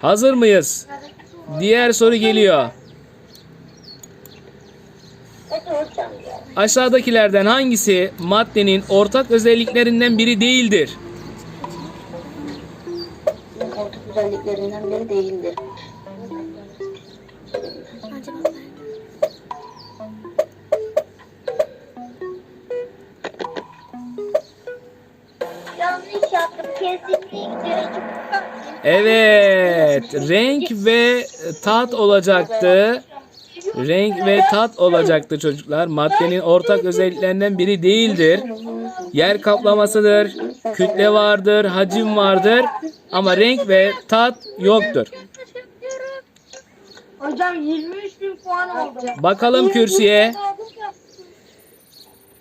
Hazır mıyız? Diğer soru geliyor. Aşağıdakilerden hangisi maddenin ortak özelliklerinden biri değildir? Ortak özelliklerinden biri değildir. Yanlış yaptım. Kesinlikle. Evet, renk ve tat olacaktı. Renk ve tat olacaktı çocuklar. Maddenin ortak özelliklerinden biri değildir. Yer kaplamasıdır, kütle vardır, hacim vardır ama renk ve tat yoktur. Hocam 23 bin puan oldu. Bakalım kürsüye.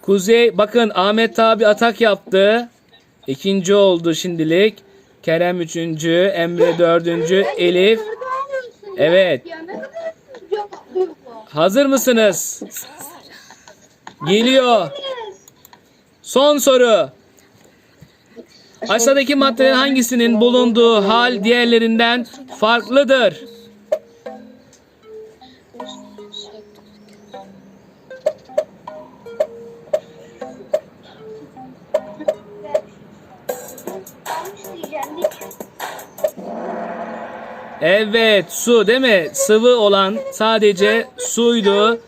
Kuzey bakın Ahmet abi atak yaptı. İkinci oldu şimdilik. Kerem üçüncü, Emre dördüncü, Elif. Evet. Hazır mısınız? Geliyor. Son soru. Aşağıdaki maddelerin hangisinin bulunduğu hal diğerlerinden farklıdır? Evet, su değil mi? Sıvı olan sadece suydu.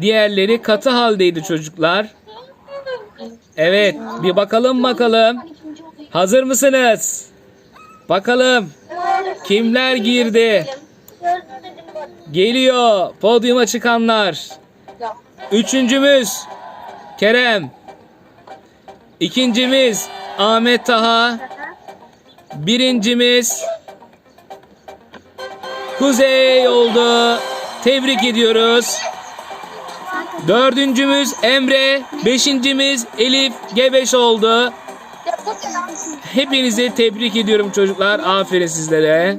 Diğerleri katı haldeydi çocuklar. Evet, bir bakalım bakalım. Hazır mısınız? Bakalım kimler girdi? Geliyor podyuma çıkanlar. Üçüncümüz Kerem. İkincimiz Ahmet Taha. Birincimiz Kuzey oldu. Tebrik ediyoruz. Dördüncümüz Emre. Beşincimiz Elif Gebeş oldu. Hepinizi tebrik ediyorum çocuklar. Aferin sizlere.